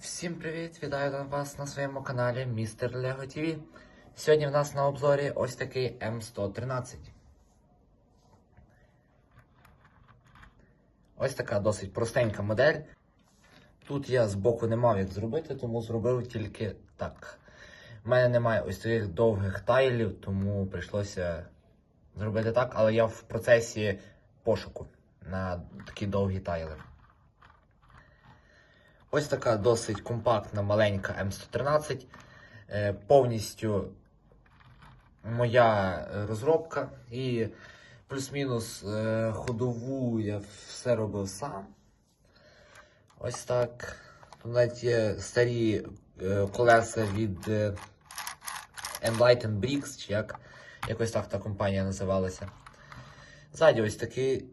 Всім привіт! Вітаю вас на своєму каналі Містер Лего ТВ. Сьогодні в нас на обзорі ось такий М113. Ось така досить простенька модель. Тут я збоку не мав як зробити, тому зробив тільки так. У мене немає ось таких довгих тайлів, тому прийшлося зробити так, але я в процесі пошуку на такі довгі тайли. Ось така досить компактна маленька М113. Е, Повністю моя е, розробка. І плюс-мінус е, ходову я все робив сам. Ось так. Тут навіть є старі колеса від Enlightened Bricks, чи як якось так та компанія називалася. Ззаді ось такий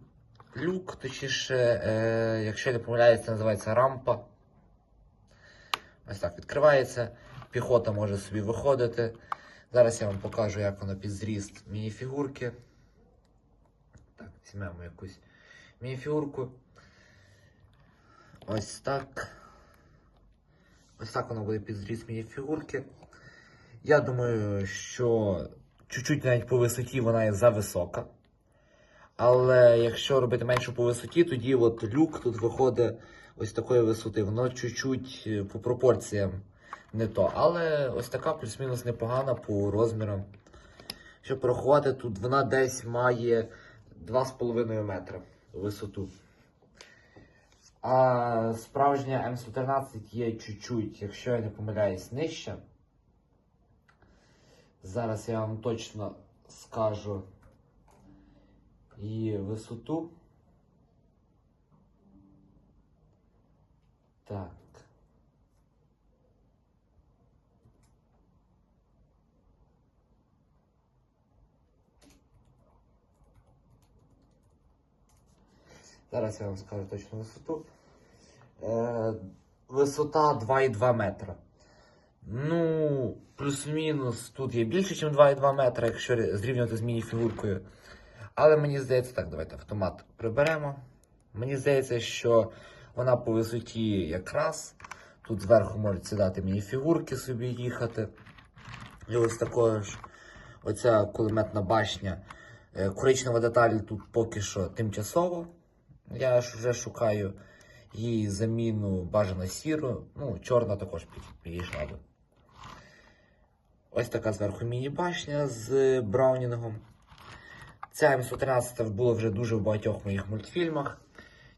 люк, точніше, якщо не помиляюсь, це називається рампа. Ось так відкривається. Піхота може собі виходити. Зараз я вам покажу, як воно під зріст мініфігурки. Так, візьмемо якусь мініфігурку. Ось так. Ось так воно буде під зріст мініфігурки. Я думаю, що чуть-чуть навіть по висоті вона є зависока. Але якщо робити меншу по висоті, тоді от люк тут виходить ось такої висоти. Воно чуть-чуть е, по пропорціям не то. Але ось така плюс-мінус непогана по розмірам. Щоб порахувати, тут вона десь має 2,5 метра висоту. А справжня М113 є чуть-чуть, якщо я не помиляюсь, нижча. Зараз я вам точно скажу її висоту. Так. Зараз я вам скажу точну висоту. Е, висота 2,2 метра. Ну, плюс-мінус тут є більше, ніж 2,2 метра, якщо зрівнювати з мініфігуркою. Але мені здається, так, давайте автомат приберемо. Мені здається, що вона по висоті якраз. Тут зверху можуть сідати мініфігурки собі їхати. І ось також оця кулеметна башня. Е, Коричнева деталь тут поки що тимчасово. Я ж вже шукаю її заміну бажано сіру. Ну, чорна також під- підійшла би. Ось така зверху міні-башня з Браунінгом. Ця М113 була вже дуже в багатьох моїх мультфільмах.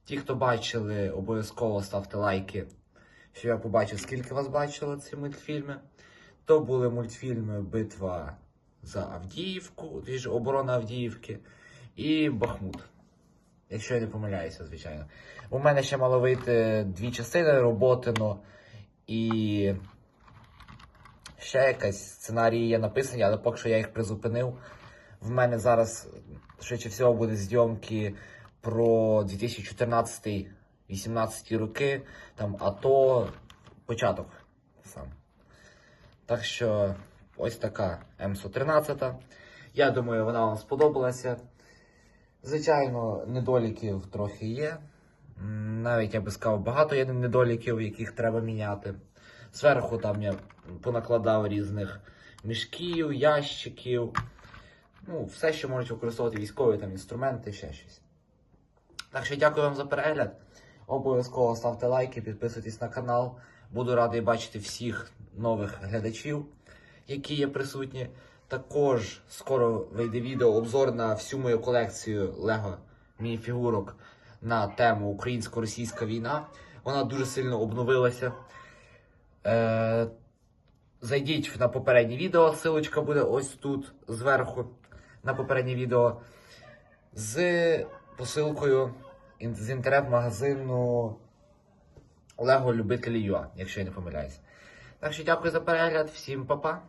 Ті, хто бачили, обов'язково ставте лайки, щоб я побачив, скільки вас бачило ці мультфільми. То були мультфільми Битва за Авдіївку, ті оборона Авдіївки і Бахмут. Якщо я не помиляюся, звичайно. У мене ще мало вийти дві частини роботино і ще якась сценарії є написані, але поки що я їх призупинив. В мене зараз, швидше всього, буде зйомки про 2014-18 роки, там АТО, початок сам. Так що ось така М113. Я думаю, вона вам сподобалася. Звичайно, недоліків трохи є. Навіть я би сказав, багато є недоліків, яких треба міняти. Зверху там я понакладав різних мішків, ящиків. Ну, все, що можуть використовувати військові там інструменти, ще щось. Так що дякую вам за перегляд. Обов'язково ставте лайки, підписуйтесь на канал. Буду радий бачити всіх нових глядачів, які є присутні. Також скоро вийде відео обзор на всю мою колекцію Лего мініфігурок на тему Українсько-російська війна. Вона дуже сильно обновилася. Е, зайдіть на попереднє відео, ссылочка буде ось тут зверху на попереднє відео з посилкою з інтернет-магазину Лего Любителі.ua, якщо я не помиляюсь. Так що дякую за перегляд, всім па-па.